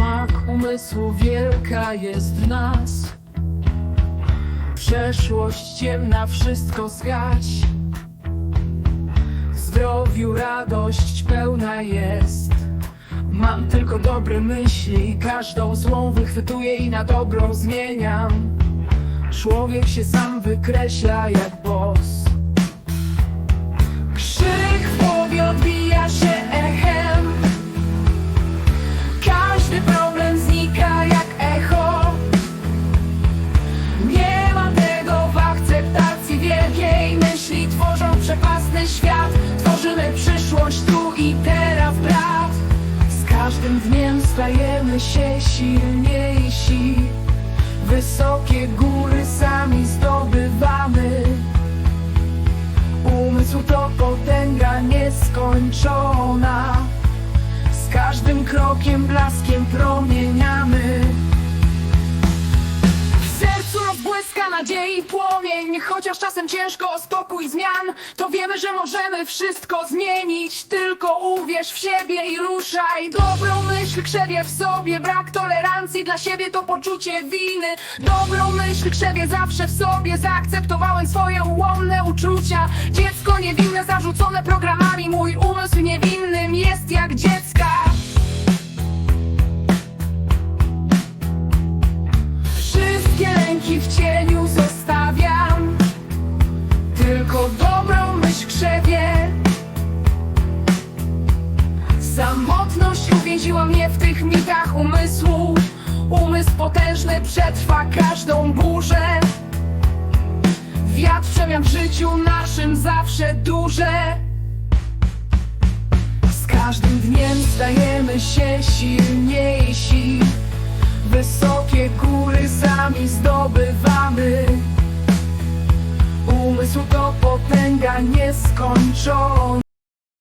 Smak umysłu wielka jest w nas. Przeszłość ciemna wszystko zgać. W zdrowiu radość pełna jest. Mam tylko dobre myśli Każdą złą wychwytuję i na dobrą zmieniam. Człowiek się sam wykreśla jak boss przepasny świat. Tworzymy przyszłość tu i teraz brat. Z każdym dniem stajemy się silniejsi. Wysokie góry sami zdobywamy. Umysł to potęga nieskończona. Z każdym krokiem blaskiem promieniamy rozbłyska nadziei płomień. Chociaż czasem ciężko o spokój zmian To wiemy, że możemy wszystko zmienić. Tylko uwierz w siebie i ruszaj. Dobrą myśl krzewie w sobie. Brak tolerancji dla siebie to poczucie winy. Dobrą myśl krzewie zawsze w sobie. Zaakceptowałem swoje ułomne uczucia. Dziecko niewinne zarzucone programami. Mój w cieniu zostawiam Tylko dobrą myśl krzewie Samotność uwięziła mnie w tych mitach umysłu. Umysł potężny przetrwa każdą burzę. Wiatr przemian w życiu naszym zawsze duże. Z każdym dniem stajemy się silniejsi. Wysokie sami zdobywamy. Umysł to potęga nieskończona